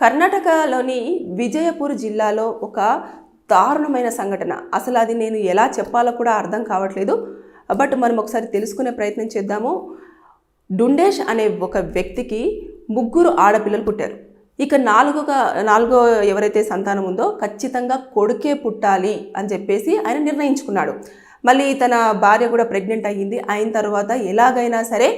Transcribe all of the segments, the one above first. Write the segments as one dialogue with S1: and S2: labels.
S1: కర్ణాటకలోని విజయపూర్ జిల్లాలో ఒక దారుణమైన సంఘటన. అసలు అది నేను ఎలా చెప్పాలో కూడా అర్థం కావట్లేదు. బట్ మనం ఒకసారి తెలుసుకునే ప్రయత్నం చేద్దాము. డుండేష్ అనే ఒక వ్యక్తికి ముగ్గురు ఆడపిల్లలు పుట్టారు. ఇక నాలుగుగా నాలుగో ఎవరైతే సంతానం ఉందో ఖచ్చితంగా కొడుకే పుట్టాలి అని చెప్పేసి ఆయన నిర్ణయించుకున్నాడు. మళ్ళీ తన భార్య కూడా ప్రెగ్నెంట్ అయ్యింది. అయిన తర్వాత ఎలాగైనా సరే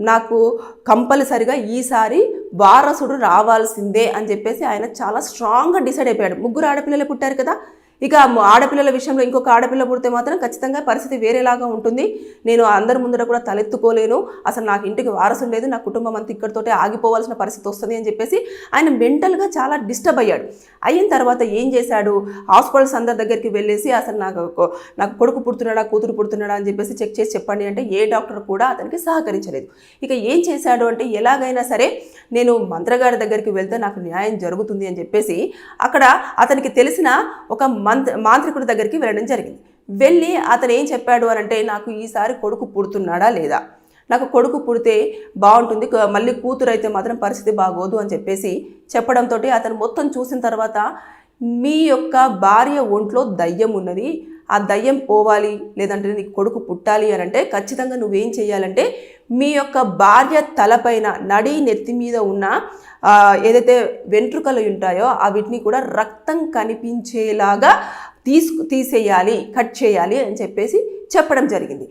S1: నాకు కంపల్సరిగా ఈసారి వారసుడు రావాల్సిందే అని చెప్పేసి ఆయన చాలా స్ట్రాంగ్గా డిసైడ్ అయిపోయాడు. ముగ్గురు ఆడపిల్లలే పుట్టారు కదా. ఇక ఆడపిల్లల విషయంలో ఇంకొక ఆడపిల్ల పుడితే మాత్రం ఖచ్చితంగా పరిస్థితి వేరేలాగా ఉంటుంది. నేను అందరి ముందర కూడా తలెత్తుకోలేను. అసలు నాకు ఇంటికి వారసుడు లేదు. నా కుటుంబం అంతా ఇక్కడితోటే ఆగిపోవాల్సిన పరిస్థితి వస్తుంది అని చెప్పేసి ఆయన మెంటల్గా చాలా డిస్టర్బ్ అయ్యాడు. అయిన తర్వాత ఏం చేశాడు? హాస్పిటల్స్ అందరి దగ్గరికి వెళ్ళేసి అసలు నాకు నాకు కొడుకు పుడుతున్నాడా కూతురు పుడుతున్నాడా అని చెప్పేసి చెక్ చేసి చెప్పండి అంటే ఏ డాక్టర్ కూడా అతనికి సహకరించలేదు. ఇక ఏం చేశాడు అంటే ఎలాగైనా సరే నేను మంత్రగారి దగ్గరికి వెళ్తే నాకు న్యాయం జరుగుతుంది అని చెప్పేసి అక్కడ అతనికి తెలిసిన ఒక మంత్ర మాంత్రికుడి దగ్గరికి వెళ్ళడం జరిగింది. వెళ్ళి అతను ఏం చెప్పాడు అని అంటే నాకు ఈసారి కొడుకు పుడుతున్నాడా లేదా? నాకు కొడుకు పుడితే బాగుంటుంది మళ్ళీ కూతురు అయితే మాత్రం పరిస్థితి బాగోదు అని చెప్పేసి చెప్పడంతో అతను మొత్తం చూసిన తర్వాత మీ యొక్క భార్య ఒంట్లో దయ్యం ఉన్నది ఆ దయ్యం పోవాలి లేదంటే నీకు కొడుకు పుట్టాలి అని అంటే ఖచ్చితంగా నువ్వేం చేయాలంటే మీ యొక్క భార్య తలపైన నడి నెత్తి మీద ఉన్న ఏదైతే వెంట్రుకలు ఉంటాయో అవిటిని కూడా రక్తం కనిపించేలాగా తీసుకు తీసేయాలి కట్ చేయాలి అని చెప్పేసి చెప్పడం జరిగింది.